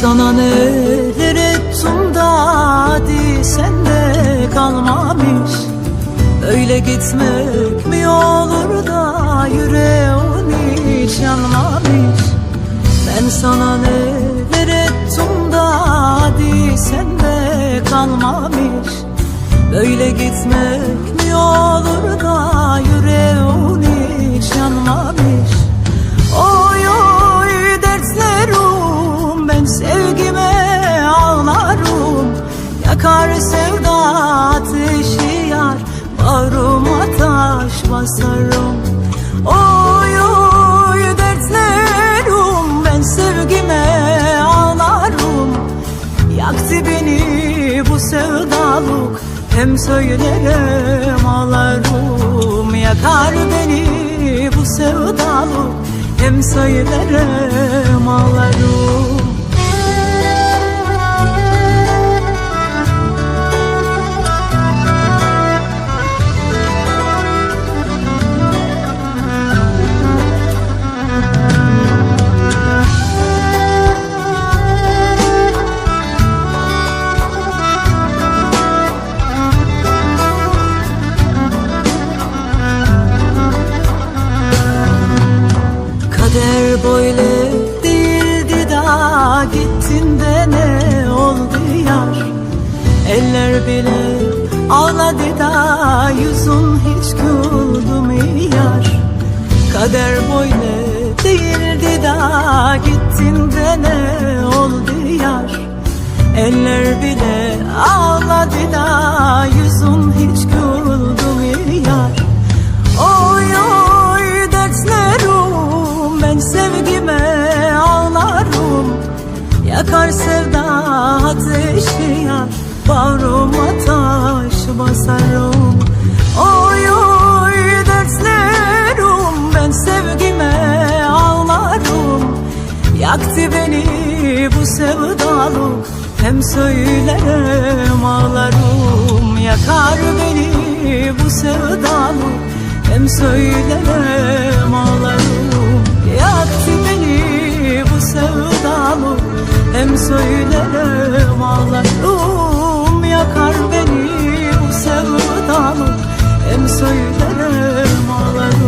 Sana neler ettim dadi sende kalmamış. Öyle gitmek mi olur da yüreğin hiç yanmamış? Ben sana neler ettim dadi sende kalmamış. Böyle gitmek mi olur da yüreğin hiç yanmamış? Taş basarım Oy oy dertlerim ben sevgime ağlarım. Yaktı beni bu sevdalık. Hem söylerim ağlarım. Yakar beni bu sevdalık. Hem söylerim ağlarım böyle değildi da gittin de ne oldu yar? Eller bile ağladı da yüzün hiç güldü mü yar? Kader böyle değildi da gittin de ne oldu yar? Eller bile ağladı da Yakar sevda ateşi yar Bağrıma taş basarım. Oy oy dertlerim ben sevgime ağlarım. Yaktı beni bu sevdalık Hem söylerim ağlarım. Yakar beni bu sevdalık Hem söylerim ağlarım söylerim ağlarım Yakar beni bu sevdalık Hem söylerim ağlarım